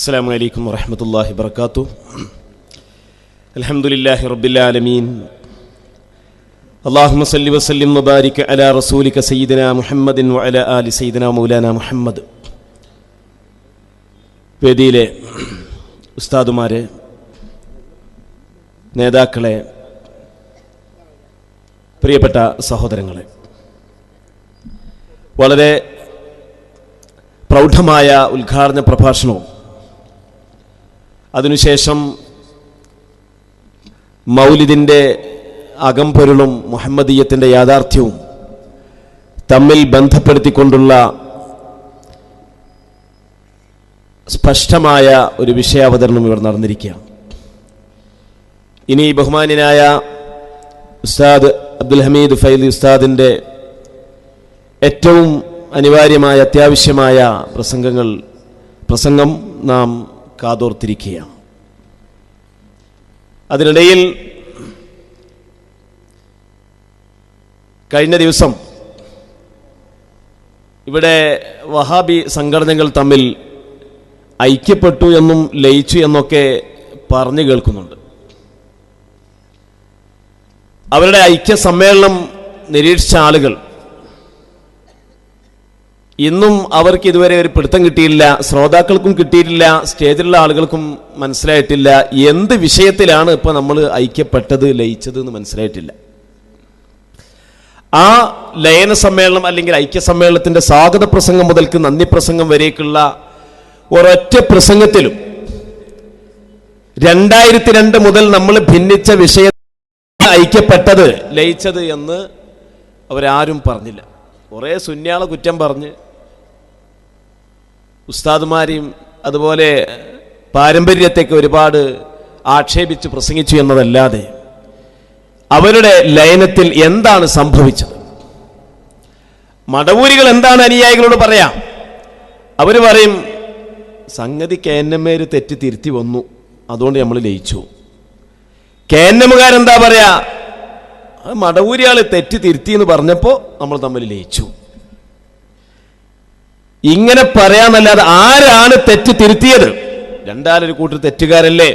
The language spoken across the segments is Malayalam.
السلام عليكم ورحمة الله وبركاته الحمد لله رب العالمين اللهم صل وسلم وبارك على رسولك سيدنا محمد وعلى آل سيدنا مولانا محمد വേദിയിലെ ഉസ്താദുമാരെ നേതാക്കളെ പ്രിയപ്പെട്ട സഹോദരങ്ങളെ വളരെ പ്രൗഢമായ ഉദ്ഘാടന പ്രഭാഷണവും അതിനുശേഷം മൗലിദിന്റെ അകംപൊരുളും മുഹമ്മദീയത്തിന്റെ യാഥാർത്ഥ്യവും തമ്മിൽ ബന്ധപ്പെടുത്തിക്കൊണ്ടുള്ള സ്പഷ്ടമായ ഒരു വിഷയാവതരണം ഇവർ നടന്നിരിക്കുകയാണ്. ഇനി ബഹുമാന്യനായ ഉസ്താദ് അബ്ദുൽ ഹമീദ് ഫൈലി ഉസ്താദിന്റെ ഏറ്റവും അനിവാര്യമായ അത്യാവശ്യമായ പ്രസംഗങ്ങൾ പ്രസംഗം നാം കാതോർത്തിരിക്കുകയാണ്. അതിനിടയിൽ കഴിഞ്ഞ ദിവസം ഇവിടെ വഹാബി സംഘടനകൾ തമ്മിൽ ഐക്യപ്പെട്ടു എന്നും ലയിച്ചു എന്നൊക്കെ പറഞ്ഞു കേൾക്കുന്നുണ്ട്. അവരുടെ ഐക്യ സമ്മേളനം നിരീക്ഷിച്ച ആളുകൾ ഇന്നും അവർക്ക് ഇതുവരെ ഒരു പിടുത്തം കിട്ടിയില്ല ശ്രോതാക്കൾക്കും കിട്ടിയിട്ടില്ല സ്റ്റേജിലുള്ള ആളുകൾക്കും മനസ്സിലായിട്ടില്ല. എന്ത് വിഷയത്തിലാണ് ഇപ്പൊ നമ്മൾ ഐക്യപ്പെട്ടത് ലയിച്ചത് എന്ന് മനസ്സിലായിട്ടില്ല. ആ ലയന സമ്മേളനം അല്ലെങ്കിൽ ഐക്യ സമ്മേളനത്തിന്റെ സ്വാഗത പ്രസംഗം മുതൽക്ക് നന്ദി പ്രസംഗം വരേക്കുള്ള ഒരൊറ്റ പ്രസംഗത്തിലും രണ്ടായിരത്തി രണ്ട് മുതൽ നമ്മൾ ഭിന്നിച്ച വിഷയ ഐക്യപ്പെട്ടത് ലയിച്ചത് എന്ന് അവരാരും പറഞ്ഞില്ല. കുറേ സുന്യാള കുറ്റം പറഞ്ഞ് ഉസ്താദുമാരെയും അതുപോലെ പാരമ്പര്യത്തെയൊക്കെ ഒരുപാട് ആക്ഷേപിച്ച് പ്രസംഗിച്ചു എന്നതല്ലാതെ അവരുടെ ലയനത്തിൽ എന്താണ് സംഭവിച്ചത്? മടവൂരികൾ എന്താണ് അനുയായികളോട് പറയാം? അവർ പറയും സംഗതി കേന്നമ്മേര് തെറ്റ് തിരുത്തി വന്നു. അതുകൊണ്ട് നമ്മൾ ലയിച്ചു. കേന്നമുകാരെന്താ പറയാ? മടവൂരിയാൾ തെറ്റ് തിരുത്തി എന്ന് പറഞ്ഞപ്പോൾ നമ്മൾ തമ്മിൽ ലയിച്ചു. ഇങ്ങനെ പറയാന്നല്ലാതെ ആരാണ് തെറ്റ് തിരുത്തിയത്? രണ്ടാലൊരു കൂട്ടർ തെറ്റുകാരല്ലേ?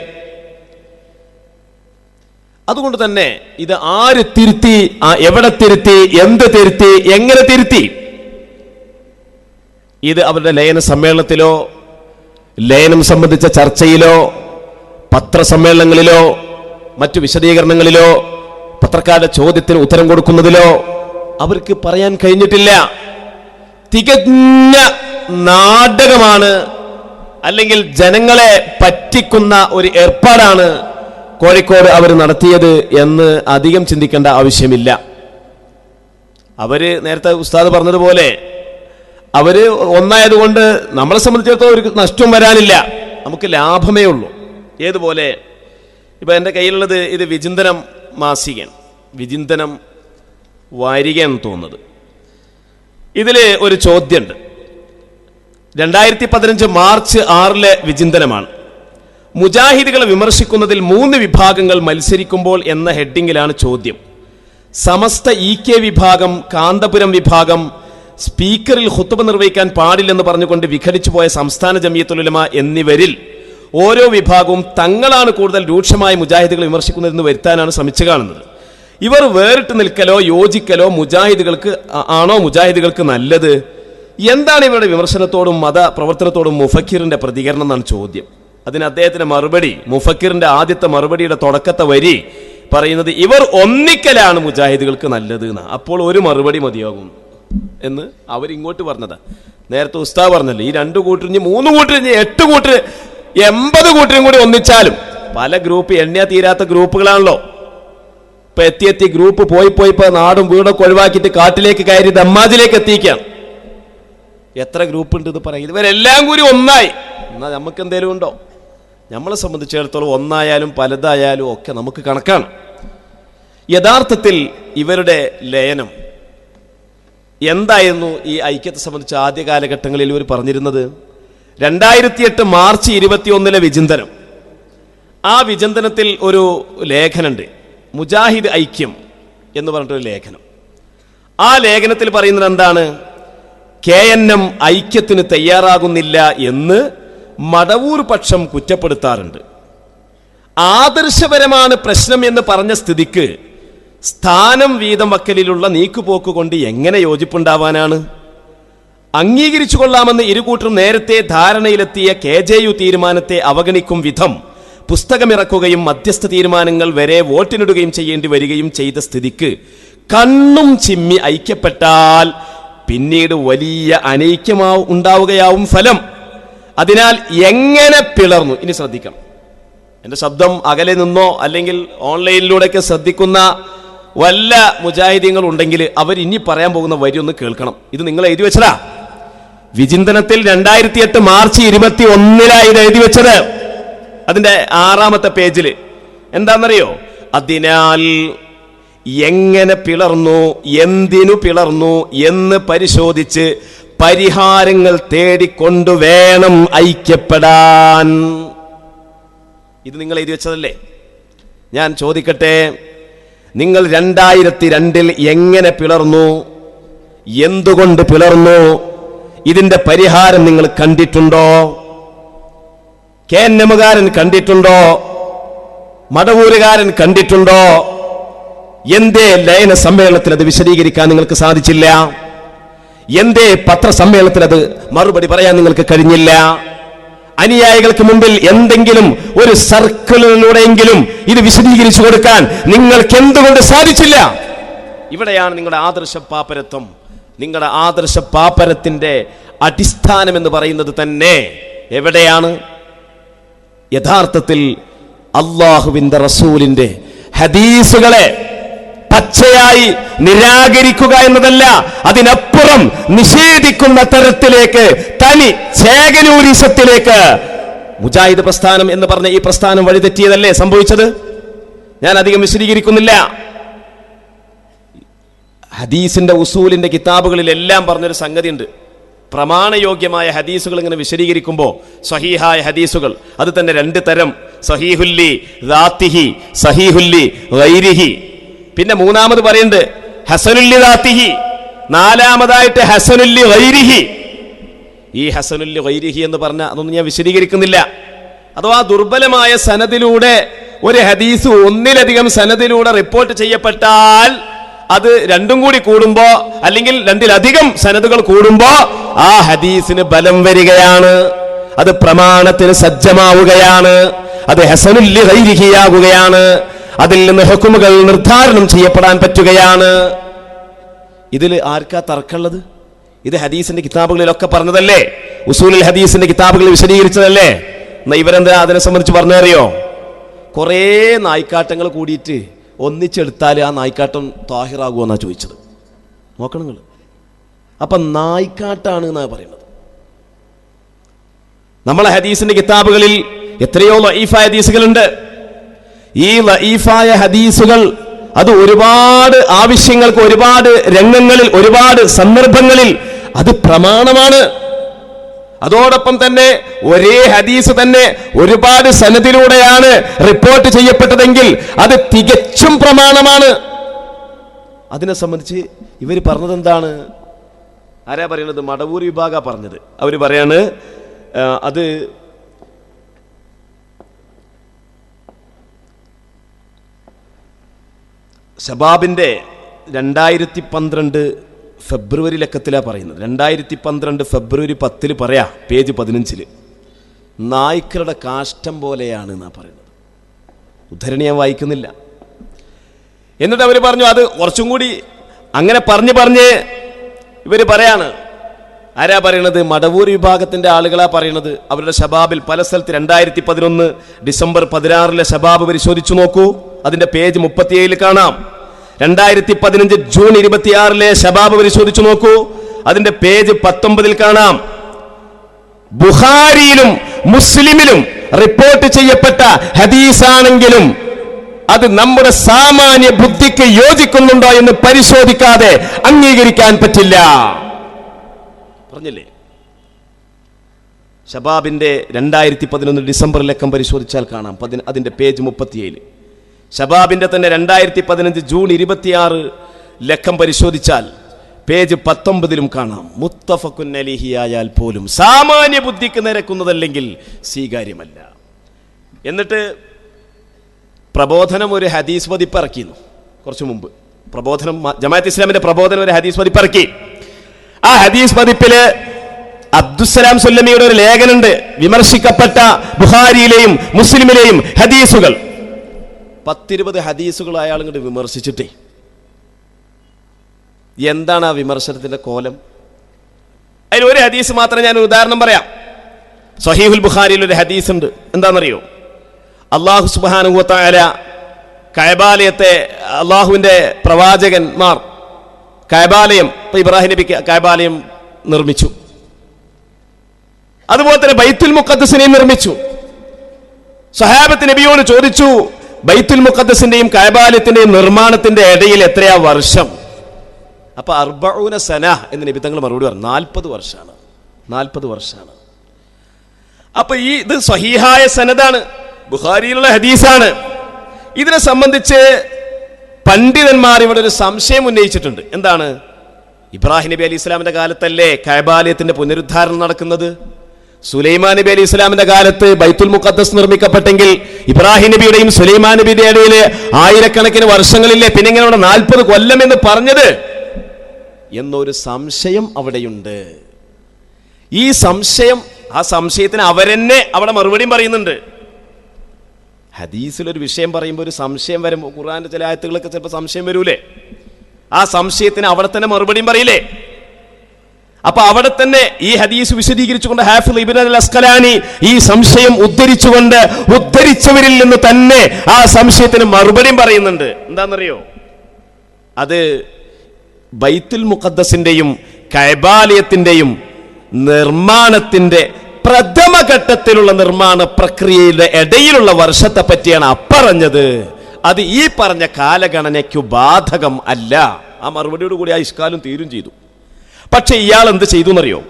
അതുകൊണ്ട് തന്നെ ഇത് ആര് തിരുത്തി എവിടെ തിരുത്തി എന്ത് തിരുത്തി എങ്ങനെ തിരുത്തി? ഇത് അവരുടെ ലയന സമ്മേളനത്തിലോ ലയനം സംബന്ധിച്ച ചർച്ചയിലോ പത്രസമ്മേളനങ്ങളിലോ മറ്റു വിശദീകരണങ്ങളിലോ പത്രക്കാരുടെ ചോദ്യത്തിന് ഉത്തരം കൊടുക്കുന്നതിലോ അവർക്ക് പറയാൻ കഴിഞ്ഞിട്ടില്ല. തികഞ്ഞ നാടകമാണ് അല്ലെങ്കിൽ ജനങ്ങളെ പറ്റിക്കുന്ന ഒരു ഏർപ്പാടാണ് കോഴിക്കോട് അവർ നടത്തിയത് എന്ന് അധികം ചിന്തിക്കേണ്ട ആവശ്യമില്ല. അവർ നേരത്തെ ഉസ്താദ് പറഞ്ഞതുപോലെ അവർ ഒന്നായതുകൊണ്ട് നമ്മളെ സംബന്ധിച്ചിടത്തോളം ഒരു നഷ്ടവും വരാനില്ല. നമുക്ക് ലാഭമേ ഉള്ളൂ. ഏതുപോലെ? ഇപ്പൊ എന്റെ കയ്യിലുള്ളത് ഇത് വിചിന്തനം മാസികയാണ്. വിചിന്തനം വാരികയെന്ന് തോന്നുന്നത്. ഇതിൽ ഒരു ചോദ്യമുണ്ട് രണ്ടായിരത്തി പതിനഞ്ച് മാർച്ച് ആറിലെ വിചിന്തനമാണ്. മുജാഹിദികളെ വിമർശിക്കുന്നതിൽ മൂന്ന് വിഭാഗങ്ങൾ മത്സരിക്കുമ്പോൾ എന്ന ഹെഡിങ്ങിലാണ് ചോദ്യം. സമസ്ത ഇ കെ വിഭാഗം കാന്തപുരം വിഭാഗം സ്പീക്കറിൽ ഹുത്തുബ നിർവഹിക്കാൻ പാടില്ലെന്ന് പറഞ്ഞുകൊണ്ട് വിഘടിച്ചു പോയ സംസ്ഥാന ജമിയത്തുലമ എന്നിവരിൽ ഓരോ വിഭാഗവും തങ്ങളാണ് കൂടുതൽ രൂക്ഷമായി മുജാഹിദികളെ വിമർശിക്കുന്നതെന്ന് വരുത്താനാണ് ശ്രമിച്ചു കാണുന്നത്. ഇവർ വേറിട്ട് നിൽക്കലോ യോജിക്കലോ മുജാഹിദുകൾക്ക് ആണോ മുജാഹിദുകൾക്ക് നല്ലത്? എന്താണ് ഇവരുടെ വിമർശനത്തോടും മത പ്രവർത്തനത്തോടും മുഫക്കിറിന്റെ പ്രതികരണം എന്നാണ് ചോദ്യം. അതിന് അദ്ദേഹത്തിന്റെ മറുപടി മുഫക്കിറിന്റെ ആദ്യത്തെ മറുപടിയുടെ തുടക്കത്തെ വരി പറയുന്നത് ഇവർ ഒന്നിക്കലാണ് മുജാഹിദുകൾക്ക് നല്ലത് എന്ന്. അപ്പോൾ ഒരു മറുപടി മതിയാകും എന്ന് അവരിങ്ങോട്ട് പറഞ്ഞതാ. നേരത്തെ ഉസ്താ പറഞ്ഞല്ലോ ഈ രണ്ട് കൂട്ടരിഞ്ഞ് മൂന്ന് കൂട്ടരിഞ്ഞ് എട്ട് കൂട്ടർ എൺപത് കൂട്ടരും കൂടി ഒന്നിച്ചാലും പല ഗ്രൂപ്പ് എണ്ണ തീരാത്ത ഗ്രൂപ്പുകളാണല്ലോ. ഇപ്പൊ എത്തി എത്തി ഗ്രൂപ്പ് പോയി പോയി ഇപ്പൊ നാടും വീടൊക്കെ ഒഴിവാക്കിയിട്ട് കാട്ടിലേക്ക് കയറി ദമ്മാജിലേക്ക് എത്തിക്കാം എത്ര ഗ്രൂപ്പ് ഉണ്ട് ഇത് പറയും. ഇവരെല്ലാം കൂടി ഒന്നായി. എന്നാൽ നമുക്ക് എന്തേലും ഉണ്ടോ? നമ്മളെ സംബന്ധിച്ചിടത്തോളം ഒന്നായാലും പലതായാലും ഒക്കെ നമുക്ക് കണക്കാണ്. യഥാർത്ഥത്തിൽ ഇവരുടെ ലയനം എന്തായിരുന്നു ഈ ഐക്യത്തെ സംബന്ധിച്ച് ആദ്യ കാലഘട്ടങ്ങളിൽ ഇവർ പറഞ്ഞിരുന്നത്? രണ്ടായിരത്തി എട്ട് മാർച്ച് ഇരുപത്തിയൊന്നിലെ വിചിന്തനം. ആ വിചിന്തനത്തിൽ ഒരു ലേഖനുണ്ട് മുജാഹിദ് ഐക്യം എന്ന് പറഞ്ഞിട്ടൊരു ലേഖനം. ആ ലേഖനത്തിൽ പറയുന്നത് എന്താണ്? കെ എൻ എം ഐക്യത്തിന് തയ്യാറാകുന്നില്ല എന്ന് മടവൂർ പക്ഷം കുറ്റപ്പെടുത്താറുണ്ട്. ആദർശപരമാണ് പ്രശ്നം എന്ന് പറഞ്ഞ സ്ഥിതിക്ക് സ്ഥാനം വീതം വക്കലിലുള്ള നീക്കുപോക്ക് കൊണ്ട് എങ്ങനെ യോജിപ്പുണ്ടാവാനാണ്? അംഗീകരിച്ചു കൊള്ളാമെന്ന് ഇരുകൂട്ടരും നേരത്തെ ധാരണയിലെത്തിയ കെ ജെ യു തീരുമാനത്തെ അവഗണിക്കും വിധം പുസ്തകമിറക്കുകയും മധ്യസ്ഥ തീരുമാനങ്ങൾ വരെ വോട്ടിനിടുകയും ചെയ്യേണ്ടി വരികയും ചെയ്ത സ്ഥിതിക്ക് കണ്ണും ചിമ്മി ഐക്യപ്പെട്ടാൽ പിന്നീട് വലിയ അനൈക്യമാവും ഉണ്ടാവുകയാവും ഫലം. അതിനാൽ എങ്ങനെ പിളർന്നു? ഇനി ശ്രദ്ധിക്കണം. എന്റെ ശബ്ദം അകലെ നിന്നോ അല്ലെങ്കിൽ ഓൺലൈനിലൂടെയൊക്കെ ശ്രദ്ധിക്കുന്ന വല്ല മുജാഹിദീങ്ങൾ ഉണ്ടെങ്കിൽ അവർ ഇനി പറയാൻ പോകുന്ന വരി ഒന്ന് കേൾക്കണം. ഇത് നിങ്ങൾ എഴുതി വെച്ചതാ. വിചിന്തനത്തിൽ രണ്ടായിരത്തി എട്ട് മാർച്ച് ഇരുപത്തി ഒന്നിലായി ഇത് എഴുതി വെച്ചത്. അതിന്റെ ആറാമത്തെ പേജിൽ എന്താണെന്നറിയോ അതിനാൽ എങ്ങനെ പിളർന്നു എന്തിനു പിളർന്നു എന്ന് പരിശോധിച്ച് പരിഹാരങ്ങൾ തേടിക്കൊണ്ടു വേണം ഐക്യപ്പെടാൻ. ഇത് നിങ്ങൾ എഴുതി വെച്ചതല്ലേ? ഞാൻ ചോദിക്കട്ടെ നിങ്ങൾ രണ്ടായിരത്തി രണ്ടിൽ എങ്ങനെ പിളർന്നു എന്തുകൊണ്ട് പിളർന്നു ഇതിന്റെ പരിഹാരം നിങ്ങൾ കണ്ടിട്ടുണ്ടോ? കേന്നമുകാരൻ കണ്ടിട്ടുണ്ടോ? മടവൂരുകാരൻ കണ്ടിട്ടുണ്ടോ? എന്തേ ലയന സമ്മേളനത്തിൽ അത് വിശദീകരിക്കാൻ നിങ്ങൾക്ക് സാധിച്ചില്ല? എന്തേ പത്രസമ്മേളനത്തിൽ അത് മറുപടി പറയാൻ നിങ്ങൾക്ക് കഴിഞ്ഞില്ല? അനുയായികൾക്ക് മുമ്പിൽ എന്തെങ്കിലും ഒരു സർക്കിളിലൂടെയെങ്കിലും ഇത് വിശദീകരിച്ചു കൊടുക്കാൻ നിങ്ങൾക്ക് എന്തുകൊണ്ട് സാധിച്ചില്ല? ഇവിടെയാണ് നിങ്ങളുടെ ആദർശ പാപ്പരത്വം നിങ്ങളുടെ ആദർശ പാപ്പരത്തിന്റെ അടിസ്ഥാനം എന്ന് പറയുന്നത് തന്നെ. എവിടെയാണ്? യഥാർത്ഥത്തിൽ അള്ളാഹുവിന്റെ റസൂലിന്റെ ഹദീസുകളെ പച്ചയായി നിരാകരിക്കുക എന്നതല്ല അതിനപ്പുറം നിഷേധിക്കുന്ന തരത്തിലേക്ക് തനി ചേകനൂരിസത്തിലേക്ക് മുജാഹിദ് പ്രസ്ഥാനം എന്ന് പറഞ്ഞ ഈ പ്രസ്ഥാനം വഴിതെറ്റിയതല്ലേ സംഭവിച്ചത്? ഞാൻ അധികം വിശദീകരിക്കുന്നില്ല. ഹദീസിന്റെ ഉസൂലിന്റെ കിതാബുകളിലെല്ലാം പറഞ്ഞൊരു സംഗതിയുണ്ട്. പ്രമാണയോഗ്യമായ ഹദീസുകൾ ഇങ്ങനെ വിശദീകരിക്കുമ്പോൾ സഹീഹായ ഹദീസുകൾ. അത് തന്നെ രണ്ട് തരം. സഹീഹുല്ലി ദാത്തിഹി സഹീഹുല്ലി വൈരിഹി പിന്നെ മൂന്നാമത് പറയുന്നത് ഹസനുല്ലി ദാത്തിഹി. നാലാമതായിട്ട് ഹസനുല്ലി വൈരിഹി ഈ ഹസനുല്ലി വൈരിഹി എന്ന് പറഞ്ഞ അതൊന്നും ഞാൻ വിശദീകരിക്കുന്നില്ല. അഥവാ ദുർബലമായ സനദിലൂടെ ഒരു ഹദീസ് ഒന്നിലധികം സനദിലൂടെ റിപ്പോർട്ട് ചെയ്യപ്പെട്ടാൽ അത് രണ്ടും കൂടി കൂടുമ്പോ അല്ലെങ്കിൽ രണ്ടിലധികം സനദുകൾ കൂടുമ്പോ ആ ഹദീസിന് ബലം വരികയാണ്. അത് പ്രമാണത്തിന് സജ്ജമാവുകയാണ്. അത് ഹസനുല്ലി ഗൈരിഹിയാകുകയാണ് അതിൽ നിന്ന് ഹുക്കുമുകൾ നിർദ്ധാരണം ചെയ്യപ്പെടാൻ പറ്റുകയാണ്. ഇതിൽ ആർക്കാ തർക്കമുള്ളത്? ഇത് ഹദീസിന്റെ കിതാബുകളിലൊക്കെ പറഞ്ഞതല്ലേ? ഉസൂലിൽ ഹദീസിന്റെ കിതാബുകൾ വിശദീകരിച്ചതല്ലേ? എന്നാ ഇവരെന്താ അതിനെ സംബന്ധിച്ച് പറഞ്ഞറിയോ കുറേ നായ്ക്കാട്ടങ്ങൾ കൂടിയിട്ട് ഒന്നിച്ചെടുത്താൽ ആ നായ്ക്കാട്ടം താഹിറാകുമെന്നാണ് ചോദിച്ചത്. നോക്കണം അപ്പം നായ്ക്കാട്ടാണ് എന്നാണ് പറയുന്നത്. നമ്മളെ ഹദീസിന്റെ കിതാബുകളിൽ എത്രയോ ലഈഫായ ഹദീസുകളുണ്ട്. ഈ ലഈഫായ ഹദീസുകൾ അത് ഒരുപാട് ആവശ്യങ്ങൾക്ക് ഒരുപാട് രംഗങ്ങളിൽ ഒരുപാട് സന്ദർഭങ്ങളിൽ അത് പ്രമാണമാണ്. അതോടൊപ്പം തന്നെ ഒരേ ഹദീസ് തന്നെ ഒരുപാട് സനതിലൂടെയാണ് റിപ്പോർട്ട് ചെയ്യപ്പെട്ടതെങ്കിൽ അത് തികച്ചും പ്രമാണമാണ്. അതിനെ സംബന്ധിച്ച് ഇവർ പറഞ്ഞത് എന്താണ് ആരാ പറയുന്നത്? മടവൂർ വിഭാഗ പറഞ്ഞത്. അവർ പറയാണ് അത് ഷബാബിന്റെ രണ്ടായിരത്തി പന്ത്രണ്ട് ഫെബ്രുവരി ലക്കത്തിലാണ് പറയുന്നത്. രണ്ടായിരത്തി പന്ത്രണ്ട് ഫെബ്രുവരി പത്തിൽ പറയാ പേജ് പതിനഞ്ചിൽ. നായ്ക്കളുടെ കാഷ്ടം പോലെയാണ് എന്നാ പറയുന്നത്. ഉദ്ധരണി ഞാൻ വായിക്കുന്നില്ല. എന്നിട്ട് അവർ പറഞ്ഞു അത് കുറച്ചും കൂടി അങ്ങനെ പറഞ്ഞ് പറഞ്ഞ് ഇവർ പറയാണ് ആരാ പറയണത്? മടവൂർ വിഭാഗത്തിന്റെ ആളുകളാ പറയണത്. അവരുടെ ഷബാബിൽ പല സ്ഥലത്ത് രണ്ടായിരത്തി പതിനൊന്ന് ഡിസംബർ പതിനാറിലെ ഷബാബ് പരിശോധിച്ചു നോക്കൂ. അതിന്റെ പേജ് മുപ്പത്തിയേഴിൽ കാണാം. രണ്ടായിരത്തി പതിനഞ്ച് ജൂൺ ഇരുപത്തിയാറിലെ ഷബാബ് പരിശോധിച്ചു നോക്കൂ. അതിന്റെ പേജ് പത്തൊമ്പതിൽ കാണാം. ബുഹാരിയിലും മുസ്ലിമിലും റിപ്പോർട്ട് ചെയ്യപ്പെട്ട ഹദീസാണെങ്കിലും അത് നമ്മുടെ സാമാന്യ ബുദ്ധിക്ക് യോജിക്കുന്നുണ്ടോ എന്ന് പരിശോധിക്കാതെ അംഗീകരിക്കാൻ പറ്റില്ല. പറഞ്ഞില്ലേ? ഷബാബിന്റെ രണ്ടായിരത്തി പതിനൊന്ന് ഡിസംബർ ലക്കം പരിശോധിച്ചാൽ കാണാം. അതിന്റെ പേജ് മുപ്പത്തിയേഴ്. ഷബാബിന്റെ തന്നെ രണ്ടായിരത്തി പതിനഞ്ച് ജൂൺ ഇരുപത്തിയാറ് ലക്കം പരിശോധിച്ചാൽ പേജ് പത്തൊമ്പതിലും കാണാം. മുത്തഫക്കുൻ അലിഹി ആയാൽ പോലും സാമാന്യ ബുദ്ധിക്ക് നിരക്കുന്നതല്ലെങ്കിൽ സ്വീകാര്യമല്ല. എന്നിട്ട് പ്രബോധനം ഒരു ഹദീസ് പതിപ്പിറക്കിയിരുന്നു കുറച്ച് മുമ്പ്. പ്രബോധനം ജമാഅത്ത് ഇസ്ലാമിന്റെ പ്രബോധനം ഒരു ഹദീസ് പതിപ്പിറക്കി ആ ഹദീസ് പതിപ്പിൽ അബ്ദുസലാം സുല്ലമിയുടെ ഒരു ലേഖനുണ്ട് വിമർശിക്കപ്പെട്ട ബുഹാരിയിലെയും മുസ്ലിമിലെയും ഹദീസുകൾ. പത്തിരുപത് ഹദീസുകൾ അയാൾ ഇങ്ങോട്ട് വിമർശിച്ചിട്ടേ. എന്താണ് ആ വിമർശനത്തിന്റെ കോലം? അതിൽ ഒരു ഹദീസ് മാത്രം ഞാൻ ഉദാഹരണം പറയാം. സഹീഹുൽ ബുഖാരിയിൽ ഒരു ഹദീസ് ഉണ്ട് എന്താണെന്നറിയോ? അള്ളാഹു സുബാനുഭവത്തായ കൈബാലയത്തെ അള്ളാഹുവിന്റെ പ്രവാചകന്മാർ കൈബാലയം ഇപ്പം ഇബ്രാഹിം നബി കൈബാലയം നിർമ്മിച്ചു. അതുപോലെ തന്നെ ബൈത്തുൽ മുക്കദ്സിനെയും നിർമ്മിച്ചു. സഹാബത്ത് നബിയോട് ചോദിച്ചു ബൈത്തുൽ മുക്കദ്സിന്റെയും കൈബാലയത്തിന്റെയും നിർമ്മാണത്തിന്റെ ഇടയിൽ എത്രയാ വർഷം? അപ്പൊ അർബഊന സന എന്ന് നബി തങ്ങൾ മറുപടി പറഞ്ഞു. നാൽപ്പത് വർഷമാണ്. നാൽപ്പത് വർഷമാണ്. അപ്പൊ ഈ ഇത് സഹീഹായ സനദാണ്. ബുഖാരിയിലുള്ള ഹദീസാണ്. ഇതിനെ സംബന്ധിച്ച് പണ്ഡിതന്മാർ ഇവിടെ ഒരു സംശയം ഉന്നയിച്ചിട്ടുണ്ട്. എന്താണ്? ഇബ്രാഹിം നബി അലി ഇസ്ലാമിന്റെ കാലത്തല്ലേ കൈബാലയത്തിന്റെ പുനരുദ്ധാരണം നടക്കുന്നത്? സുലൈമാൻ നബി അലി ഇസ്ലാമിന്റെ കാലത്ത് ബൈത്തുൽ മുഖദ്ദസ് നിർമ്മിക്കപ്പെട്ടെങ്കിൽ ഇബ്രാഹിം നബിയുടെയും സുലൈമാൻ നബിയുടെ ഇടയിൽ ആയിരക്കണക്കിന് വർഷങ്ങളില്ലേ പിന്നെ ഇങ്ങനെ നാൽപ്പത് കൊല്ലം എന്ന് പറഞ്ഞത്? എന്നൊരു സംശയം അവിടെയുണ്ട്. ഈ സംശയം ആ സംശയത്തിന് അവരെന്നെ അവിടെ മറുപടിയും പറയുന്നുണ്ട്. ഹദീസിൽ ഒരു വിഷയം പറയുമ്പോൾ ഒരു സംശയം വരുമ്പോൾ ഖുർആന്റെ ചില ആയത്തുകളൊക്കെ ചിലപ്പോൾ സംശയം വരൂലേ? ആ സംശയത്തിന് അവിടെ തന്നെ മറുപടിയും പറയില്ലേ? അപ്പൊ അവിടെ തന്നെ ഈ ഹദീസ് വിശദീകരിച്ചുകൊണ്ട് ഹാഫിൽ ഇബിൻ അൽ അസ്കലാനി ഈ സംശയം ഉദ്ധരിച്ചുകൊണ്ട് ഉദ്ധരിച്ചവരിൽ നിന്ന് തന്നെ ആ സംശയത്തിന് മറുപടിയും പറയുന്നുണ്ട്. എന്താണെന്നറിയോ അത് ബൈത്തുൽ മുഖദ്ദസിന്റെയും കൈബാലയത്തിന്റെയും നിർമ്മാണത്തിന്റെ പ്രഥമഘട്ടത്തിലുള്ള നിർമ്മാണ പ്രക്രിയയുടെ ഇടയിലുള്ള വർഷത്തെ പറ്റിയാണ് അപ്പറഞ്ഞത്. അത് ഈ പറഞ്ഞ കാലഗണനയ്ക്കു ബാധകം അല്ല. ആ മറുപടിയോട് കൂടി ആ ഇഷ്കാലം തീരും ചെയ്തു. പക്ഷെ ഇയാൾ എന്ത് ചെയ്തു എന്നറിയോ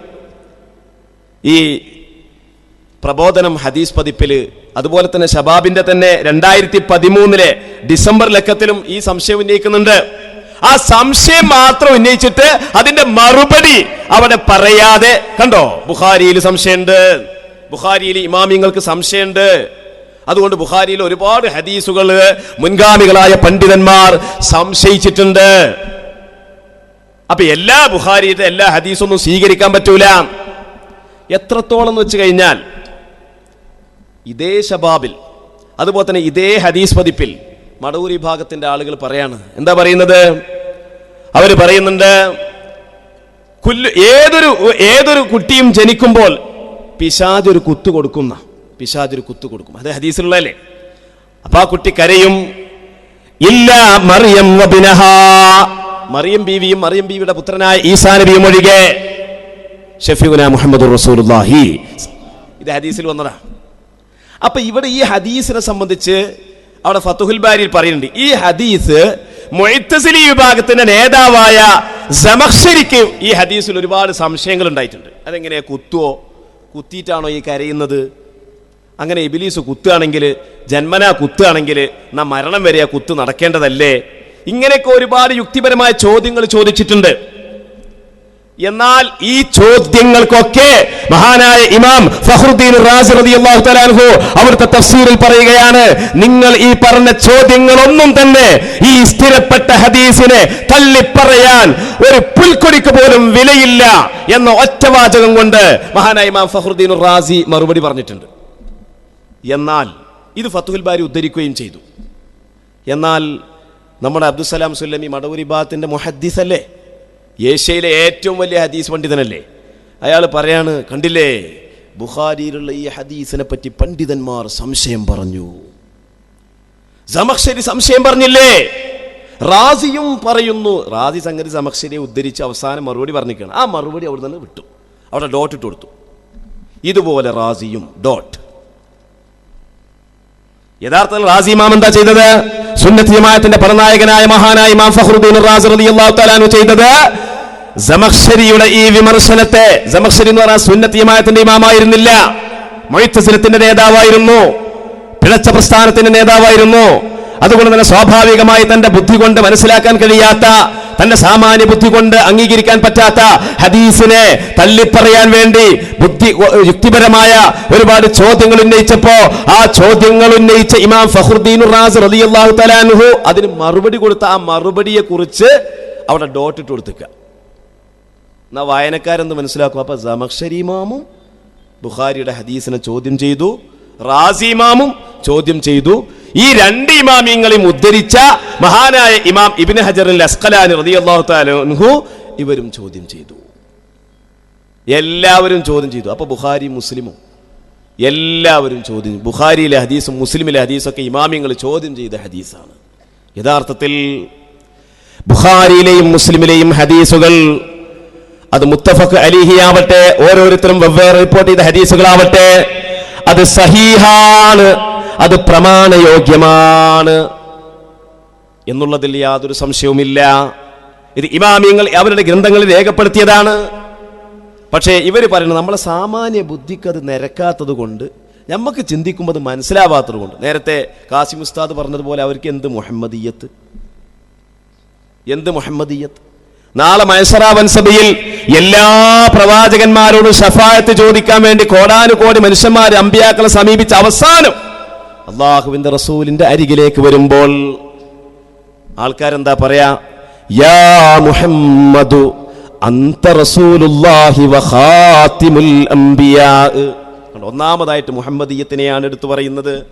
ഈ പ്രബോധനം ഹദീസ് പതിപ്പിൽ അതുപോലെ തന്നെ ഷബാബിന്റെ തന്നെ രണ്ടായിരത്തി പതിമൂന്നിലെ ഡിസംബർ ലക്കത്തിലും ഈ സംശയം ഉന്നയിക്കുന്നുണ്ട്. ആ സംശയം മാത്രം ഉന്നയിച്ചിട്ട് അതിന്റെ മറുപടി അവിടെ പറയാതെ കണ്ടോ? ബുഹാരിയിൽ സംശയമുണ്ട്. ബുഖാരിയിൽ ഇമാമിങ്ങൾക്ക് സംശയമുണ്ട്. അതുകൊണ്ട് ബുഖാരിയിൽ ഒരുപാട് ഹദീസുകൾ മുൻഗാമികളായ പണ്ഡിതന്മാർ സംശയിച്ചിട്ടുണ്ട്. അപ്പൊ എല്ലാ ബുഖാരിയുടെ എല്ലാ ഹദീസൊന്നും സ്വീകരിക്കാൻ പറ്റൂല. എത്രത്തോളം എന്ന് വെച്ച് കഴിഞ്ഞാൽ ഇതേ ശബാബിൽ അതുപോലെ തന്നെ ഇതേ ഹദീസ് പതിപ്പിൽ മടവൂർ ഭാഗത്തിന്റെ ആളുകൾ പറയാണ്. എന്താ പറയുന്നത്? അവർ പറയുന്നുണ്ട് കുല്ലു ഏതൊരു ഏതൊരു കുട്ടിയും ജനിക്കുമ്പോൾ പിശാജ് ഒരു കുത്തു കൊടുക്കുന്ന പിശാജ് ഒരു കുത്തു കൊടുക്കും. അത് ഹദീസിലുള്ളതല്ലേ? അപ്പൊ ആ കുട്ടി കരയും ഇല്ല മറിയം മറിയം ബീവിയും മറിയം ബീവിയുടെ പുത്രനായ ഈസാ നബിയും ഒഴികെ ഷഫീഖുന മുഹമ്മദ് റസൂലുള്ളാഹി. ഇത് ഹദീസിൽ വന്നതാ. അപ്പൊ ഇവിടെ ഈ ഹദീസിനെ സംബന്ധിച്ച് അവിടെ ഫത്തുഹുൽ ബാരിയിൽ പറയുന്നുണ്ട്. ഈ ഹദീസ് മൊയ്ത്തസിലി വിഭാഗത്തിന്റെ നേതാവായ സമക്ഷരിക്ക് ഈ ഹദീസിൽ ഒരുപാട് സംശയങ്ങൾ ഉണ്ടായിട്ടുണ്ട്. അതെങ്ങനെയാ കുത്തുവോ? കുത്തിയിട്ടാണോ ഈ കരയുന്നത്? അങ്ങനെ ഇബിലീസ് കുത്തുകയാണെങ്കിൽ ജന്മനാ കുത്തുകയാണെങ്കിൽ നാം മരണം വരെ ആ കുത്ത് നടക്കേണ്ടതല്ലേ? ഇങ്ങനെയൊക്കെ ഒരുപാട് യുക്തിപരമായ ചോദ്യങ്ങൾ ചോദിച്ചിട്ടുണ്ട്. എന്നാൽ ഈ ചോദ്യങ്ങൾക്കൊക്കെ മഹാനായ ഇമാം ഫഹ്റുദ്ദീൻ റാസി റളിയല്ലാഹു തആല അൻഹു അവിടുത്തെ തഫ്സീറിൽ പറയുകയാണ് നിങ്ങൾ ഈ പറഞ്ഞ ചോദ്യങ്ങളൊന്നും തന്നെ ഈ സ്ഥിരപ്പെട്ട ഹദീസിനെ തള്ളിപ്പറയാൻ ഒരു പുൽക്കൊടിക്ക് പോലും വിലയില്ല എന്ന ഒറ്റവാചകം കൊണ്ട് മഹാനായ ഇമാം ഫഹ്റുദ്ദീൻ റാസി മറുപടി പറഞ്ഞിട്ടുണ്ട്. എന്നാൽ ഇത് ഫത്തുഹുൽ ബാരി ഉദ്ധരിക്കുകയും ചെയ്തു. എന്നാൽ നമ്മുടെ അബ്ദുസലാം സുല്ലമി മടവൂരി ബാത്തിന്റെ മുഹദ്ദീസ് അല്ലേ? ഏഷ്യയിലെ ഏറ്റവും വലിയ ഹദീസ് പണ്ഡിതനല്ലേ? അയാൾ പറയാണ് കണ്ടില്ലേ? ബുഹാരിയിലുള്ള ഈ ഹദീസിനെ പറ്റി പണ്ഡിതന്മാർ സംശയം പറഞ്ഞു. സമക്ഷരി സംശയം പറഞ്ഞില്ലേ? റാസിയും പറയുന്നു റാസി സംഗതി സമക്ഷരിയെ ഉദ്ധരിച്ച് അവസാനം മറുപടി പറഞ്ഞിരിക്കുകയാണ്. ആ മറുപടി അവിടെ നിന്ന് വിട്ടു. അവിടെ ഡോട്ട് ഇട്ട് കൊടുത്തു. ഇതുപോലെ റാസിയും ഡോട്ട്. യഥാർത്ഥത്തിൽ റാസി ഇമാം എന്താ ചെയ്തത്? സുന്നത്ത് ജമാഅത്തിന്റെ പരനായകനായ മഹാനായ ഇമാം ഫഖ്റുദ്ദീൻ റാസി റളിയല്ലാഹു തആല അനു ചെയ്തത് സമഖ്ശരിയുടെ ഈ വിമർശനത്തെ സമഖ്ശരി എന്ന് പറഞ്ഞാൽ സുന്നത്ത് ജമാഅത്തിന്റെ ഇമാമായിരുന്നില്ല. മൊയ്ത്തസിലത്തിന്റെ നേതാവായിരുന്നു. പിഴച്ച പ്രസ്ഥാനത്തിന്റെ നേതാവായിരുന്നു. അതുകൊണ്ട് തന്നെ സ്വാഭാവികമായി തന്റെ ബുദ്ധി കൊണ്ട് മനസ്സിലാക്കാൻ കഴിയാത്ത തന്റെ സാമാന്യ ബുദ്ധി കൊണ്ട് അംഗീകരിക്കാൻ പറ്റാത്ത ഹദീസിനെ തള്ളിപ്പറയാൻ വേണ്ടി ബുദ്ധി യുക്തിപരമായ ഒരുപാട് ചോദ്യങ്ങൾ ഉന്നയിച്ചപ്പോ ആ ചോദ്യങ്ങൾ ഉന്നയിച്ച ഇമാം ഫഹുദ്ദീൻ റാസ് റളിയല്ലാഹു തആല അൻഹു അതിന് മറുപടി കൊടുത്ത ആ മറുപടിയെ കുറിച്ച് അവിടെ ഡോട്ട് ഇട്ട് കൊടുത്തേക്കുക എന്നാ വായനക്കാരെന്ന് മനസ്സിലാക്കും? അപ്പൊ ജമക്ഷരിമാമും ബുഖാരിയുടെ ഹദീസിനെ ചോദ്യം ചെയ്തു റാസി ഇമാമും ചോദ്യം ചെയ്തു. ഈ രണ്ട് ഇമാമിങ്ങളെയും ഉദ്ധരിച്ച മഹാനായ ഇമാം ഇബിൻ ഹജറിൽ അസ്കലാനി റളിയല്ലാഹു തആല അൻഹു ഇവരും ചോദ്യം ചെയ്തു. എല്ലാവരും ചോദ്യം ചെയ്തു. അപ്പൊ ബുഹാരി മുസ്ലിമും എല്ലാവരും ചോദ്യം ചെയ്തു. ബുഖാരിയിലെ ഹദീസും മുസ്ലിമിലെ ഹദീസും ഒക്കെ ഇമാമിങ്ങൾ ചോദ്യം ചെയ്ത ഹദീസാണ്. യഥാർത്ഥത്തിൽ ബുഹാരിയിലെയും മുസ്ലിമിലെയും ഹദീസുകൾ അത് മുത്തഫഖ് അലിഹിയാവട്ടെ ഓരോരുത്തരും വെവ്വേറെ റിപ്പോർട്ട് ചെയ്ത ഹദീസുകളാവട്ടെ അത് സഹീഹാണ്. അത് പ്രമാണയോഗ്യമാണ് എന്നുള്ളതിൽ യാതൊരു സംശയവുമില്ല. ഇത് ഇമാമിയങ്ങൾ അവരുടെ ഗ്രന്ഥങ്ങളിൽ രേഖപ്പെടുത്തിയതാണ്. പക്ഷേ ഇവർ പറയുന്നത് നമ്മളെ സാമാന്യ ബുദ്ധിക്ക് അത് നിരക്കാത്തത് കൊണ്ട് നമുക്ക് ചിന്തിക്കുമ്പോൾ അത് മനസ്സിലാവാത്തത് കൊണ്ട്. നേരത്തെ കാസിം ഉസ്താദ് പറഞ്ഞതുപോലെ അവർക്ക് എന്ത് മുഹമ്മദീയത്ത്? എന്ത് മുഹമ്മദീയത്ത്? നാളെ മൈസറാവൻ വൻസഭയിൽ എല്ലാ പ്രവാചകന്മാരോടും ഷഫായത്ത് ചോദിക്കാൻ വേണ്ടി കോടാനുകോടി മനുഷ്യന്മാർ അമ്പിയാക്കളെ സമീപിച്ച അവസാനം അള്ളാഹുവിന്റെ റസൂലിന്റെ അരികിലേക്ക് വരുമ്പോൾ ആൾക്കാരെന്താ പറയാ? യാ മുഹമ്മദു ഒന്നാമതായിട്ട് മുഹമ്മദീയത്തിനെയാണ് എടുത്തു പറയുന്നത്.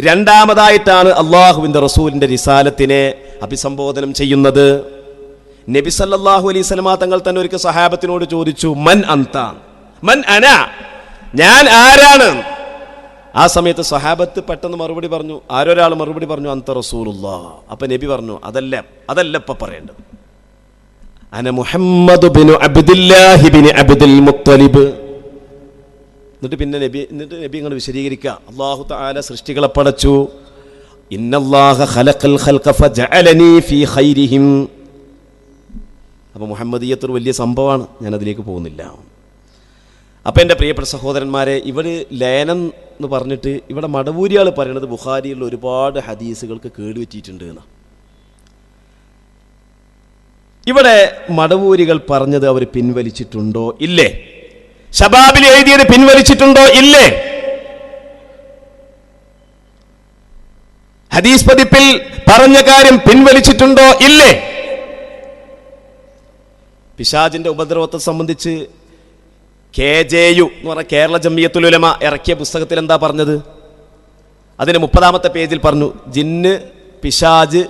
രണ്ടാമതായിട്ടാണ് അള്ളാഹുവിന്റെ റസൂലിന്റെ റിസാലത്തിനെ അഭിസംബോധനം ചെയ്യുന്നത്. നബി സല്ലാഹു അലൈഹി സ്വലമാ തങ്ങൾ തന്നെ ഒരിക്കൽ സഹാബത്തിനോട് ചോദിച്ചു മൻ അന്ത? മൻ അന? ഞാൻ ആരാണ്? ആ സമയത്ത് സഹാബത്ത് പെട്ടെന്ന് മറുപടി പറഞ്ഞു ആരൊരാൾ മറുപടി പറഞ്ഞു അന്ത റസൂലുള്ള. അപ്പൊ നബി പറഞ്ഞു അതല്ല അതല്ല ഇപ്പൊ പറയേണ്ടത്. അന മുഹമ്മദ് അബ്ദുല്ലാഹി അബ്ദുൽ മുത്തലിബ്. എന്നിട്ട് പിന്നെ നബി എന്നിട്ട് നബി ഇങ്ങനെ വിശദീകരിക്കുക. അള്ളാഹു താല സൃഷ്ടികളെ പടച്ചു. അപ്പോൾ മുഹമ്മദീയത്ത് ഒരു വലിയ സംഭവമാണ്. ഞാൻ അതിലേക്ക് പോകുന്നില്ല. അപ്പം എന്റെ പ്രിയപ്പെട്ട സഹോദരന്മാരെ ഇവർ ലയനം എന്ന് പറഞ്ഞിട്ട് ഇവിടെ മടവൂരിയാൾ പറയണത് ബുഖാരിയിലുള്ള ഒരുപാട് ഹദീസുകൾക്ക് കേടുപറ്റിയിട്ടുണ്ട് എന്ന്. ഇവിടെ മടവൂരികൾ പറഞ്ഞത് അവർ പിൻവലിച്ചിട്ടുണ്ടോ ഇല്ലേ? ഷബാബിൽ എഴുതിയത് പിൻവലിച്ചിട്ടുണ്ടോ ഇല്ലേ? ഹദീസ് പതിപ്പിൽ പറഞ്ഞ കാര്യം പിൻവലിച്ചിട്ടുണ്ടോ ഇല്ലേ? പിശാജിന്റെ ഉപദ്രവത്തെ സംബന്ധിച്ച് കെ ജെ യു എന്ന് പറഞ്ഞ കേരള ജമ്മിയത്തുലുലമ ഇറക്കിയ പുസ്തകത്തിൽ എന്താ പറഞ്ഞത്? അതിന് മുപ്പതാമത്തെ പേജിൽ പറഞ്ഞു ജിന്ന് പിശാജ്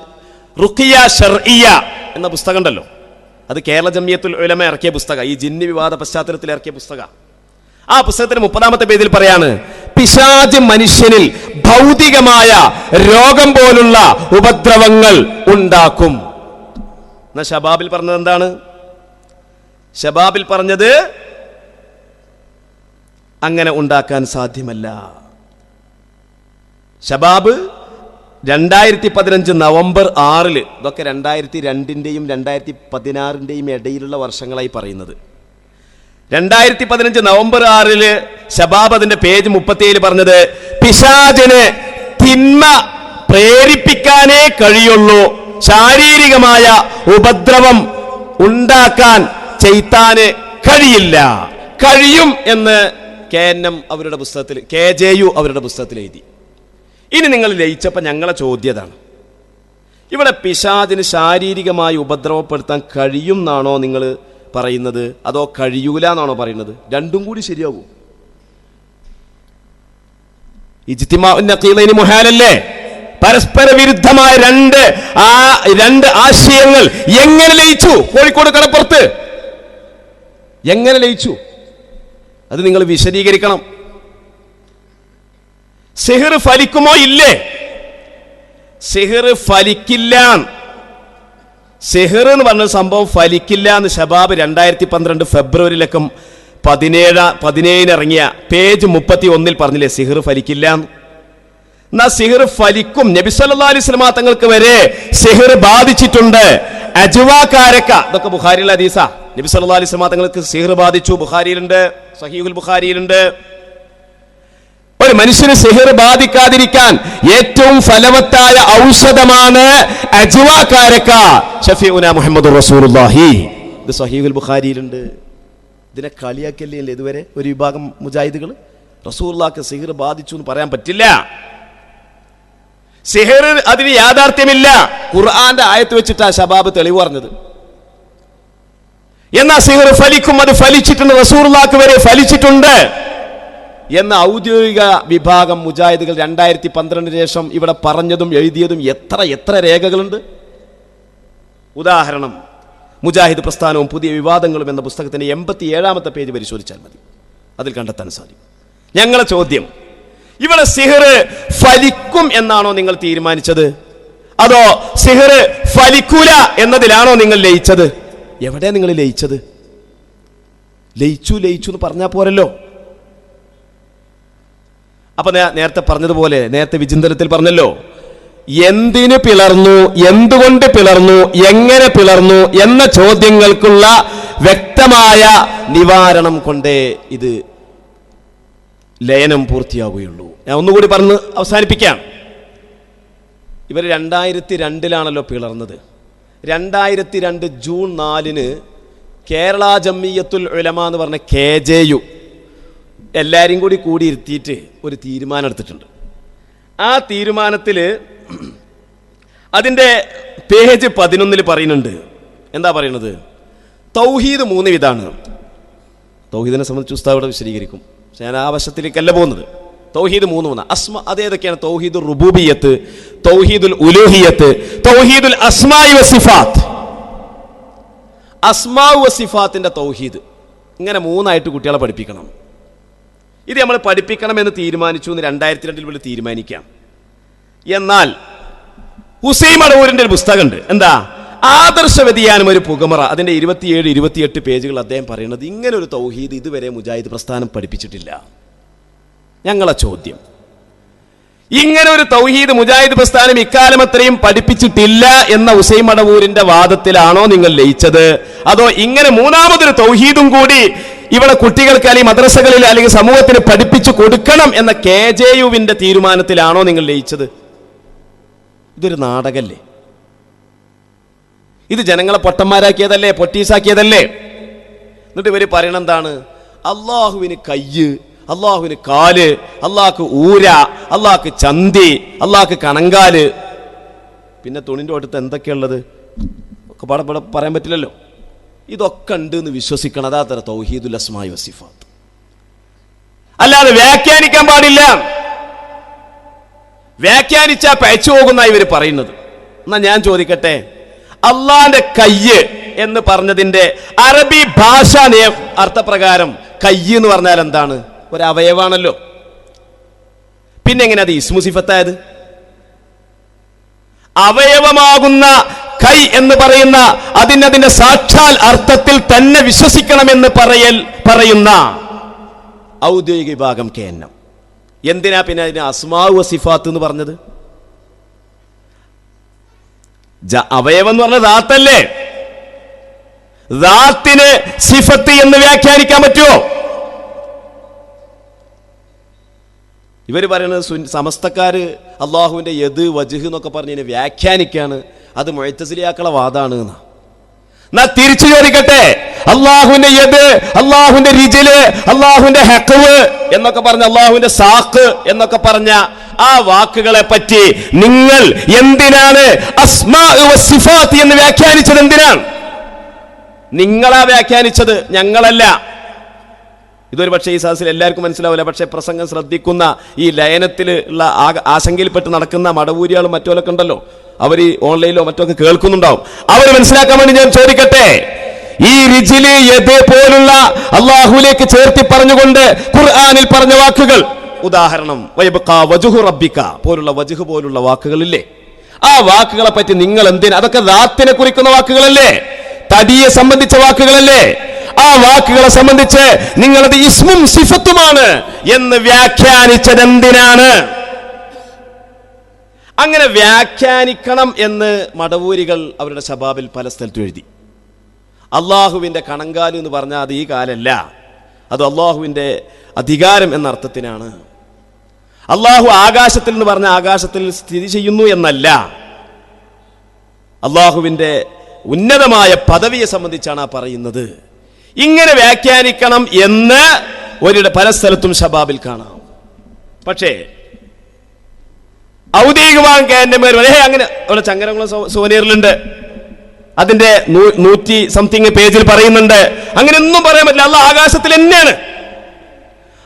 റുഖിയ ഷർഇയ എന്ന പുസ്തകം ഉണ്ടല്ലോ അത് കേരള ജമ്മിയത്തുൽ ഉലമ ഇറക്കിയ പുസ്തകം ഈ ജിന്ന് വിവാദ പശ്ചാത്തലത്തിൽ ഇറക്കിയ പുസ്തക. ആ പുസ്തകത്തിന് മുപ്പതാമത്തെ പേജിൽ പറയാണ് പിശാജ് മനുഷ്യനിൽ ഭൗതികമായ രോഗം പോലുള്ള ഉപദ്രവങ്ങൾ ഉണ്ടാക്കും. എന്നാ ഷബാബിൽ പറഞ്ഞത് എന്താണ് ഷബാബിൽ പറഞ്ഞത് അങ്ങനെ ഉണ്ടാക്കാൻ സാധ്യമല്ല. ഷബാബ് രണ്ടായിരത്തി പതിനഞ്ച് നവംബർ ആറിൽ ഇതൊക്കെ രണ്ടായിരത്തി രണ്ടിന്റെയും രണ്ടായിരത്തി പതിനാറിന്റെയും ഇടയിലുള്ള വർഷങ്ങളായി പറയുന്നത്. രണ്ടായിരത്തി പതിനഞ്ച് നവംബർ ആറിൽ ഷബാബ് അതിന്റെ പേജ് മുപ്പത്തിയേഴ് പറഞ്ഞത് പിശാചിന് തിന്മ പ്രേരിപ്പിക്കാനേ കഴിയുള്ളൂ. ശാരീരികമായ ഉപദ്രവം ഉണ്ടാക്കാൻ ചെയ്ത്താന് കഴിയില്ല. കഴിയും എന്ന് കെ എൻ എം അവരുടെ പുസ്തകത്തിൽ കെ ജെ യു അവരുടെ പുസ്തകത്തിൽ എഴുതി. ഇനി നിങ്ങൾ ലയിച്ചപ്പോൾ ഞങ്ങളെ ചോദ്യതാണ് ഇവിടെ പിശാദിന് ശാരീരികമായി ഉപദ്രവപ്പെടുത്താൻ കഴിയും എന്നാണോ നിങ്ങൾ പറയുന്നത്? അതോ കഴിയൂല എന്നാണോ പറയുന്നത്? രണ്ടും കൂടി ശരിയാകൂ ഇജ്തിമാഉന്നഖീലൈനി മുഹാലല്ലേ? പരസ്പര വിരുദ്ധമായ രണ്ട് ആ രണ്ട് ആശയങ്ങൾ എങ്ങനെ ലയിച്ചു? കോഴിക്കോട് കടപ്പുറത്ത്. എങ്ങനെ ലയിച്ചു? അത് നിങ്ങൾ വിശദീകരിക്കണം. സിഹർ ഫലിക്കുമോ ഇല്ലേ? സിഹർ ഫലിക്കില്ല. സിഹർ എന്ന് പറഞ്ഞ സംഭവം ഫലിക്കില്ല എന്ന് ഷബാബ് രണ്ടായിരത്തി പന്ത്രണ്ട് ഫെബ്രുവരിയിലൊക്കെ പതിനേഴ് പതിനേഴിന് ഇറങ്ങിയ പേജ് മുപ്പത്തി ഒന്നിൽ പറഞ്ഞില്ലേ സിഹർ ഫലിക്കില്ല എന്ന്. സിഹിർ ഫലിക്കും. നബി സല്ലല്ലാഹു അലൈഹി വസല്ലമ തങ്ങൾക്ക് വരെ സിഹർ ബാധിച്ചിട്ടുണ്ട്. അജുവാക്കാരക്ക ഇതൊക്കെ ബുഖാരിയിലെ ഹദീസ. നബി സല്ലല്ലാഹു അലൈഹി തങ്ങൾക്ക് സിഹിർ ബാധിച്ചു. ബുഖാരിയിലുണ്ട്. സഹീഹുൽ ബുഖാരിയിലുണ്ട്. ഒരു മനുഷ്യന് സിഹിർ ബാധിക്കാതിരിക്കാൻ ഏറ്റവും ഫലവത്തായ ഔഷധമാണ് അജ്വാക്കാരക്ക ഷഫീഉന മുഹമ്മദ് റസൂലുള്ളാഹി. ഇത് സഹീഹുൽ ബുഖാരിയിലുണ്ട്. ഇതിനെ കളിയാക്കല്ലേ ഇതുവരെ? ഒരു വിഭാഗം മുജാഹിദുകൾ റസൂലുള്ളാഹിക്ക് സിഹിർ ബാധിച്ചു എന്ന് പറയാൻ പറ്റില്ല. സിഹിർ അതിന് യാഥാർത്ഥ്യമില്ല. ഖുർആന്റെ ആയത്ത് വെച്ചിട്ടാ ശബാബ് തെളിവ് പറഞ്ഞത്. എന്നാ സിഹർ ഫലിക്കും? അത് ഫലിച്ചിട്ടുണ്ട് റസൂർലാക്ക് വരെ ഫലിച്ചിട്ടുണ്ട്. എന്ന ഔദ്യോഗിക വിഭാഗം മുജാഹിദുകൾ രണ്ടായിരത്തി പന്ത്രണ്ടിന് ശേഷം ഇവിടെ പറഞ്ഞതും എഴുതിയതും എത്ര എത്ര രേഖകളുണ്ട്? ഉദാഹരണം മുജാഹിദ് പ്രസ്ഥാനവും പുതിയ വിവാദങ്ങളും എന്ന പുസ്തകത്തിന്റെ എൺപത്തി ഏഴാമത്തെ പേജ് പരിശോധിച്ചാൽ മതി. അതിൽ കണ്ടെത്താൻ സാധിക്കും. ഞങ്ങളെ ചോദ്യം ഇവിടെ സിഹർ ഫലിക്കും എന്നാണോ നിങ്ങൾ തീരുമാനിച്ചത്? അതോ സിഹർ ഫലിക്കൂല എന്നതിലാണോ നിങ്ങൾ ലയിച്ചത്? എവിടെ നിങ്ങൾ ലയിച്ചത്? ലയിച്ചു ലയിച്ചു എന്ന് പറഞ്ഞാൽ പോരല്ലോ. അപ്പൊ നേരത്തെ പറഞ്ഞതുപോലെ നേരത്തെ വിചിന്തനത്തിൽ പറഞ്ഞല്ലോ എന്തിന് പിളർന്നു എന്തുകൊണ്ട് പിളർന്നു എങ്ങനെ പിളർന്നു എന്ന ചോദ്യങ്ങൾക്കുള്ള വ്യക്തമായ നിവാരണം കൊണ്ടേ ഇത് ലയനം പൂർത്തിയാവുകയുള്ളൂ. ഞാൻ ഒന്നുകൂടി പറഞ്ഞ് അവസാനിപ്പിക്കാം. ഇവർ രണ്ടായിരത്തി രണ്ടിലാണല്ലോ പിളർന്നത്. രണ്ടായിരത്തി രണ്ട് ജൂൺ നാലിന് കേരള ജമ്മിയത്തുൽ ഉലമ എന്ന് പറഞ്ഞ കെ ജെ യു എല്ലാവരും കൂടി കൂടി ഇരുത്തിയിട്ട് ഒരു തീരുമാനം എടുത്തിട്ടുണ്ട് ആ തീരുമാനത്തിൽ അതിന്റെ പേജ് പതിനൊന്നിൽ പറയുന്നുണ്ട്. എന്താ പറയുന്നത് തൗഹീദ് മൂന്ന് വിധാണ്. തൗഹീദിനെ സംബന്ധിച്ച് ഉസ്താവ് ഇവിടെ വിശദീകരിക്കും. പക്ഷേ ഞാൻ ആ വശത്തിലേക്കല്ല പോകുന്നത്. തൗഹീദ് മൂന്ന് മൂന്ന്. അസ്മ അതേതൊക്കെയാണ് തൗഹീദുൽ റുബൂബിയത്ത് തൗഹീദുൽ ഉലൂഹിയത്ത് തൗഹീദുൽ അസ്മായി വസിഫാത്ത് അസ്മാവ് വസിഫാത്തിന്റെ തൗഹീദ്. ഇങ്ങനെ മൂന്നായിട്ട് കുട്ടികളെ പഠിപ്പിക്കണം. ഇത് നമ്മൾ പഠിപ്പിക്കണമെന്ന് തീരുമാനിച്ചു എന്ന് രണ്ടായിരത്തി രണ്ടിൽ ഇവിടെ തീരുമാനിക്കാം. എന്നാൽ ഹുസൈൻ അടവൂരിന്റെ ഒരു പുസ്തകമുണ്ട്. എന്താ? ആദർശ വ്യതിയാനം ഒരു പുകമറ. അതിന്റെ ഇരുപത്തിയേഴ് ഇരുപത്തിയെട്ട് പേജുകൾ അദ്ദേഹം പറയുന്നത് ഇങ്ങനെ ഒരു തൗഹീദ് ഇതുവരെ മുജാഹിദ് പ്രസ്ഥാനം പഠിപ്പിച്ചിട്ടില്ല. ഞങ്ങളെ ചോദ്യം. ഇങ്ങനെ ഒരു തൗഹീദ് മുജാഹിദ് പ്രസ്ഥാനം ഇക്കാലം അത്രയും പഠിപ്പിച്ചിട്ടില്ല എന്ന ഉസൈ മടവൂരിന്റെ വാദത്തിലാണോ നിങ്ങൾ ലയിച്ചത്? അതോ ഇങ്ങനെ മൂന്നാമതൊരു തൗഹീദും കൂടി ഇവിടെ കുട്ടികൾക്ക് അല്ലെങ്കിൽ മദ്രസകളിൽ അല്ലെങ്കിൽ സമൂഹത്തിന് പഠിപ്പിച്ചു കൊടുക്കണം എന്ന കെ ജെ യുവിന്റെ തീരുമാനത്തിലാണോ നിങ്ങൾ ലയിച്ചത്? ഇതൊരു നാടകല്ലേ? ഇത് ജനങ്ങളെ പൊട്ടന്മാരാക്കിയതല്ലേ? പൊട്ടീസാക്കിയതല്ലേ? എന്നിട്ട് ഇവർ പറയണെന്താണ് അള്ളാഹുവിന് കയ്യ് അള്ളാഹുവിന് കാൽ അള്ളാഹ്ക്ക് ഊര അള്ളാഹ്ക്ക് ചന്തി അള്ളാഹ്ക്ക് കണങ്കാൽ. പിന്നെ തുണിന്റെ അടുത്ത് എന്തൊക്കെയുള്ളത്? ഒക്കെ പാടെ പറയാൻ പറ്റില്ലല്ലോ. ഇതൊക്കെ ഉണ്ട് എന്ന് വിശ്വസിക്കണം. അതാ തര തൗഹീദുൽ അസ്മായി വസിഫാത്ത് അല്ലാതെ വ്യാഖ്യാനിക്കാൻ പാടില്ല. വ്യാഖ്യാനിച്ച പയച്ചു പോകുന്ന ഇവർ പറയുന്നത്. എന്നാ ഞാൻ ചോദിക്കട്ടെ? അള്ളാന്റെ കയ്യ് എന്ന് പറഞ്ഞതിന്റെ അറബി ഭാഷ അർത്ഥപ്രകാരം കയ്യ് എന്ന് പറഞ്ഞാൽ എന്താണ്? ഒരു അവയവാണല്ലോ പിന്നെ എങ്ങനെ അത് അവയവമാകുന്ന കൈ എന്ന് പറയുന്ന അതിനതിന്റെ സാക്ഷാൽ അർത്ഥത്തിൽ തന്നെ വിശ്വസിക്കണമെന്ന് പറയൽ പറയുന്ന ഔദ്യോഗിക വിഭാഗം കെ എന്തിനാ പിന്നെ അതിന് അസ്മാവ് സിഫാത്ത് എന്ന് പറഞ്ഞത്? അവയവം എന്ന് പറഞ്ഞ ദാത്തല്ലേ? ദാത്തിന് സിഫത്ത് എന്ന് വ്യാഖ്യാനിക്കാൻ പറ്റുമോ ഇവർ പറയുന്നത് സു സമസ്തക്കാർ അള്ളാഹുവിന്റെ യദ് വജുഹ് എന്നൊക്കെ പറഞ്ഞ് ഇതിനെ വ്യാഖ്യാനിക്കാണ്. അത് മൊഴത്തസിലിയാക്കള വാദാണ് എന്നാ. എന്നാ തിരിച്ചു ചോദിക്കട്ടെ? അള്ളാഹുവിന്റെ യദ് അള്ളാഹുവിന്റെ രിജിൽ അള്ളാഹുവിന്റെ ഹെക്കവ് എന്നൊക്കെ പറഞ്ഞ അള്ളാഹുവിന്റെ സാക്ക് എന്നൊക്കെ പറഞ്ഞ ആ വാക്കുകളെ പറ്റി നിങ്ങൾ എന്തിനാണ് എന്ന് വ്യാഖ്യാനിച്ചത് എന്തിനാണ്? നിങ്ങളാ വ്യാഖ്യാനിച്ചത് ഞങ്ങളല്ല. ഇതൊരു പക്ഷേ ഈ സദസ്സിൽ എല്ലാവർക്കും മനസ്സിലാവില്ല. പക്ഷേ പ്രസംഗം ശ്രദ്ധിക്കുന്ന ഈ ലയനത്തിൽ ഉള്ള ആശങ്കയിൽപ്പെട്ട് നടക്കുന്ന മടവൂരികളും മറ്റോലൊക്കെ ഉണ്ടല്ലോ. അവർ ഈ ഓൺലൈനിലോ മറ്റൊക്കെ കേൾക്കുന്നുണ്ടാവും. അവർ മനസ്സിലാക്കാൻ വേണ്ടി ഞാൻ ചോദിക്കട്ടെ? ഈ റിജിൽ പോലുള്ള അള്ളാഹുലേക്ക് ചേർത്തി പറഞ്ഞുകൊണ്ട് ഖുർആാനിൽ പറഞ്ഞ വാക്കുകൾ. ഉദാഹരണം റബ്ബിക്ക പോലുള്ള വജുഹു പോലുള്ള വാക്കുകളില്ലേ? ആ വാക്കുകളെ പറ്റി നിങ്ങൾ എന്തിനാ അതൊക്കെ ദാത്തിനെ കുറിക്കുന്ന വാക്കുകളല്ലേ? തടിയെ സംബന്ധിച്ച വാക്കുകളല്ലേ? ആ വാക്കുകളെ സംബന്ധിച്ച് നിങ്ങളത് ഇസ്മും സിഫത്തുമാണ് എന്ന് വ്യാഖ്യാനിച്ചത് എന്തിനാണ്? അങ്ങനെ വ്യാഖ്യാനിക്കണം എന്ന് മടവൂരികൾ അവരുടെ ശബാബിൽ പല സ്ഥലത്തും എഴുതി. അള്ളാഹുവിന്റെ കണങ്കാലു എന്ന് പറഞ്ഞാൽ അത് ഈ കാലല്ല. അത് അള്ളാഹുവിന്റെ അധികാരം എന്ന അർത്ഥത്തിനാണ്. അള്ളാഹു ആകാശത്തിൽ എന്ന് പറഞ്ഞ ആകാശത്തിൽ സ്ഥിതി ചെയ്യുന്നു എന്നല്ല. അള്ളാഹുവിന്റെ ഉന്നതമായ പദവിയെ സംബന്ധിച്ചാണ് ആ പറയുന്നത്. ഇങ്ങനെ വ്യാഖ്യാനിക്കണം എന്ന് ഒരിട പല സ്ഥലത്തും ഷബാബിൽ കാണാം. പക്ഷേ ഔദ്യോഗികമായ എന്റെ പേര് അങ്ങനെ അവിടെ ചങ്ങരകുളം സുവനീറിലുണ്ട് അതിന്റെ നൂറ്റി സംതിങ് പേജിൽ പറയുന്നുണ്ട്. അങ്ങനെ ഒന്നും പറയാൻ പറ്റില്ല. അല്ല ആകാശത്തിൽ തന്നെയാണ്.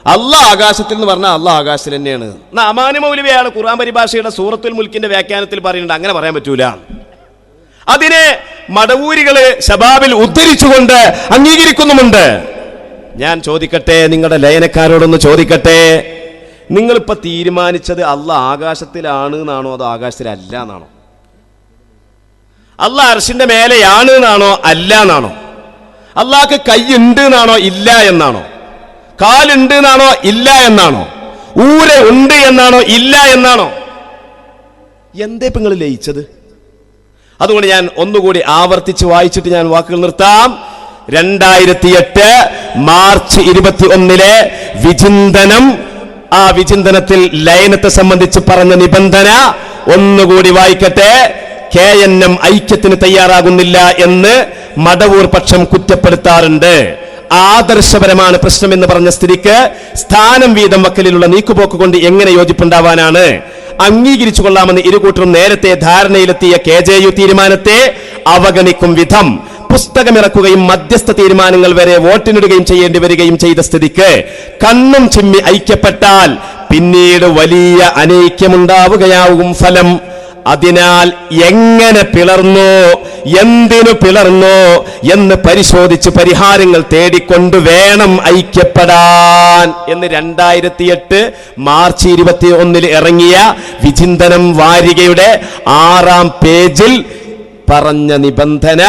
അല്ല ആകാശത്തിൽ എന്ന് പറഞ്ഞാൽ അല്ല ആകാശത്തിൽ തന്നെയാണ്. എന്നാ അമാനി മൗലവിയാണ് ഖുർആൻ പരിഭാഷയുടെ സൂറത്തുൽ മുൽക്കിന്റെ വ്യാഖ്യാനത്തിൽ പറയുന്നുണ്ട്. അങ്ങനെ പറയാൻ പറ്റൂല. അതിനെ മടവൂരികൾ ശബാബിൽ ഉദ്ധരിച്ചുകൊണ്ട് അംഗീകരിക്കുന്നുമുണ്ട്. ഞാൻ ചോദിക്കട്ടെ നിങ്ങളുടെ ലയനക്കാരോടൊന്ന് ചോദിക്കട്ടെ. നിങ്ങളിപ്പോ തീരുമാനിച്ചത് അല്ല ആകാശത്തിലാണ് എന്നാണോ അതോ ആകാശത്തിലല്ല എന്നാണോ? അല്ല അർഷിന്റെ മേലെയാണ് എന്നാണോ അല്ല എന്നാണോ? അള്ളാഹ്ക്ക് കൈയുണ്ട് എന്നാണോ ഇല്ല എന്നാണോ? കാലുണ്ട് എന്നാണോ ഇല്ല എന്നാണോ? ഊര ഉണ്ട് എന്നാണോ ഇല്ല എന്നാണോ? എന്തേ നിങ്ങൾ ലയിച്ചത്? അതുകൊണ്ട് ഞാൻ ഒന്നുകൂടി ആവർത്തിച്ച് വായിച്ചിട്ട് ഞാൻ വാക്കുകൾ നിർത്താം. രണ്ടായിരത്തി എട്ട് മാർച്ച് ഇരുപത്തി ഒന്നിലെ വിചിന്തനം ആ വിചിന്തനത്തിൽ ലയനത്തെ സംബന്ധിച്ച് പറഞ്ഞ നിബന്ധന ഒന്നുകൂടി വായിക്കട്ടെ. കെ എൻ എം ഐക്യത്തിന് തയ്യാറാകുന്നില്ല എന്ന് മടവൂർ പക്ഷം കുറ്റപ്പെടുത്താറുണ്ട്. ആദർശപരമാണ് പ്രശ്നം എന്ന് പറഞ്ഞ സ്ഥിതിക്ക് സ്ഥാനം വീതം വക്കലിലുള്ള നീക്കുപോക്ക് കൊണ്ട് എങ്ങനെ യോജിപ്പുണ്ടാവാനാണ്? അംഗീകരിച്ചു കൊള്ളാമെന്ന് ഇരുകൂട്ടരും നേരത്തെ ധാരണയിലെത്തിയ കെ ജെ യു തീരുമാനത്തെ അവഗണിക്കും വിധം. പുസ്തകമിറക്കുകയും മധ്യസ്ഥ തീരുമാനങ്ങൾ വരെ വോട്ടിനിടുകയും ചെയ്യേണ്ടി വരികയും ചെയ്ത സ്ഥിതിക്ക് കണ്ണും ചിമ്മി ഐക്യപ്പെട്ടാൽ പിന്നീട് വലിയ അനൈക്യമുണ്ടാവുകയാവും ഫലം. അതിനാൽ എങ്ങനെ പിളർന്നോ എന്തിനു പിളർന്നോ എന്ന് പരിശോധിച്ച് പരിഹാരങ്ങൾ തേടിക്കൊണ്ട് വേണം ഐക്യപ്പെടാൻ എന്ന് രണ്ടായിരത്തി എട്ട് മാർച്ച് ഇരുപത്തി ഒന്നിൽ ഇറങ്ങിയ വിചിന്തനം വാരികയുടെ ആറാം പേജിൽ പറഞ്ഞ നിബന്ധന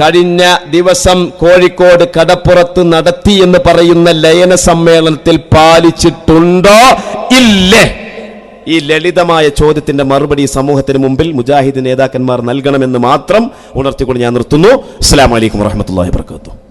കഴിഞ്ഞ ദിവസം കോഴിക്കോട് കടപ്പുറത്ത് നടത്തി എന്ന് പറയുന്ന ലയന സമ്മേളനത്തിൽ പാലിച്ചിട്ടുണ്ടോ? ഇല്ലേ? ഈ ലളിതമായ ചോദ്യത്തിന്റെ മറുപടി സമൂഹത്തിന് മുമ്പിൽ മുജാഹിദ് നേതാക്കന്മാർ നൽകണമെന്ന് മാത്രം ഉണർത്തിക്കൊണ്ട് ഞാൻ നിർത്തുന്നു. അസ്സാം വലൈക്കും വാഹമത്തല്ലാഹി വാത്തു